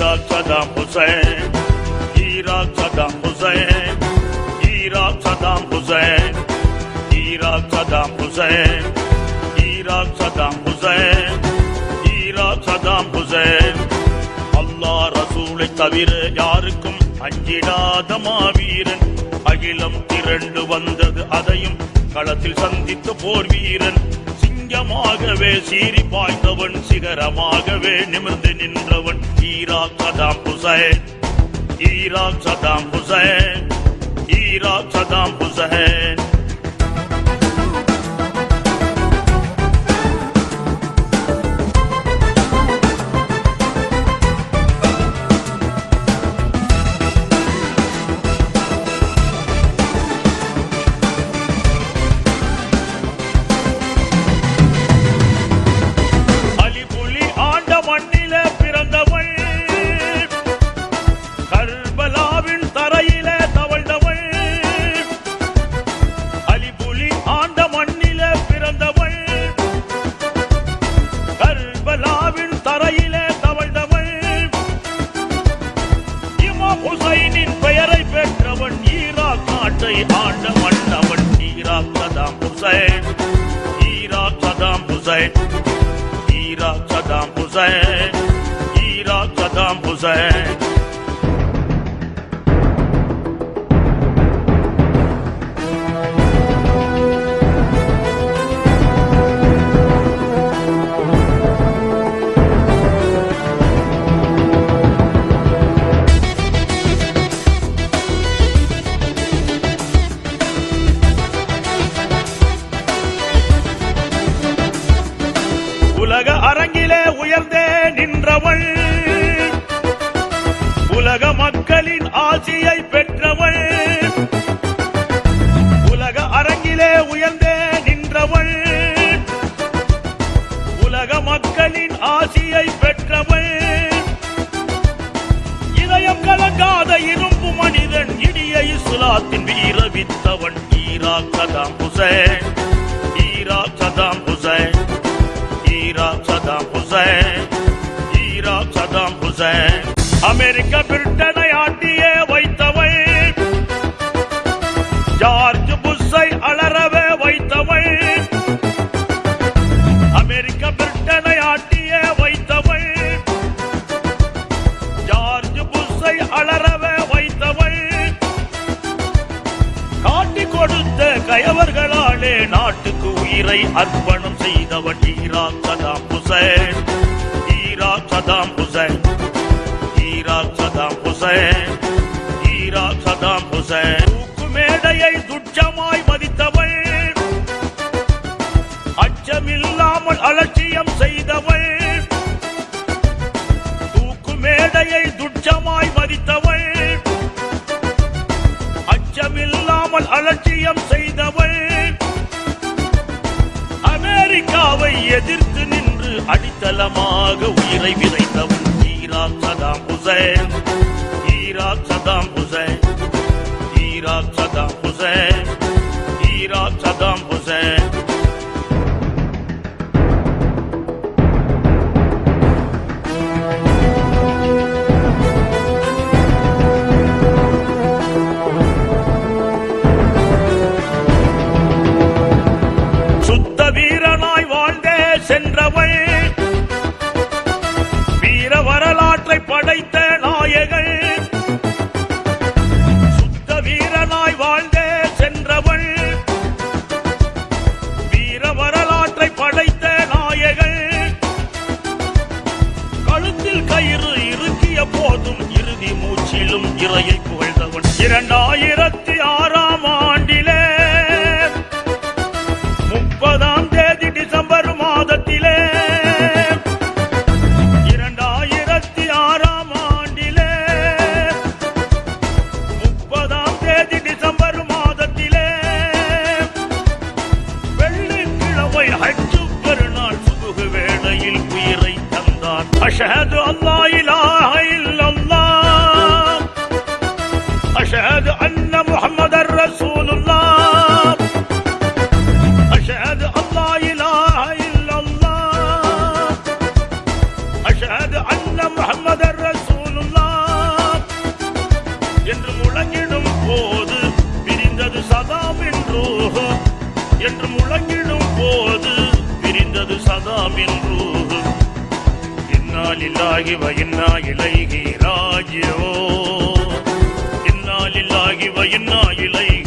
Saddam Hussein Iraq Saddam Hussein Iraq Saddam Hussein Iraq Saddam Hussein Iraq Saddam Hussein Iraq Saddam Hussein அல்லாஹ் ரசூலை தவிர யாருக்கும் அஞ்சிடாத மாவீரன். அகிலம் திரண்டு வந்தது அதையும் களத்தில் சந்தித்த போர் வீரன். சிங்கமாகவே சீறி பாய்ந்தவன் சிகரமாகவே நிமிர்ந்து நின்றவன். Iraq Saddam Hussein Iraq Saddam Hussein Iraq Saddam Hussein ஆண்ட மன்னவன் Iraq Saddam Hussein Iraq Saddam Hussein Iraq Saddam Hussein Iraq Saddam Hussein பெற்றவள். உலக மக்களின் ஆசியை பெற்றவள். உலக அரங்கிலே உயர்ந்தே நின்றவள். உலக மக்களின் ஆசியை பெற்றவள். இதயம் கலங்காத இரும்பு மனிதன் இடிய இஸ்லாத்தின் வீரவித்தவன் ஈராக்கதாம் புசேன் சாதாம் ஹுசைன் அமெரிக்க பிரிட்டனை ஆட்டியே வைத்தவள். ஜார்ஜ் புஷ்ஷை அலறவே வைத்தவள். அமெரிக்க பிரிட்டனை ஆட்டியே வைத்தவள். ஜார்ஜ் புஷ்ஷை அலறவே வைத்தவள். காட்டி கொடுத்த கயவர்களாலே நாட்டுக்கு உயிரை அர்ப்பணம் செய்தவன் Iraq Saddam Hussein Saddam Hussein Hussein. Iraq Saddam Hussein. Iraq Saddam Hussein. தூக்கு மேடையை துச்சமாய் மதித்தவள் அச்சமில்லாமல் அலட்சியம் செய்தவள். தூக்கு மேடையை துச்சமாய் மதித்தவள் அச்சமில்லாமல் அலட்சியம் செய்தவள். அமெரிக்காவை எதிர்த்து நின்று அடி அடித்தளமாக உயிரை விதைத்தவன் Iraq Saddam Hussein. Iraq Saddam கயிறு இறுக்கிய போதும் இறுதி மூச்சிலும் இறையை புகழ்ந்தவன். இரண்டாயிரத்தி அன்ன முகமதர் ரசூலுல்லா என்று முழங்கிடும் போது பிரிந்தது சதாவின் ரூஹு என்று முழங்கிடும் போது பிரிந்தது சதாவின் வயின்னா இலைகி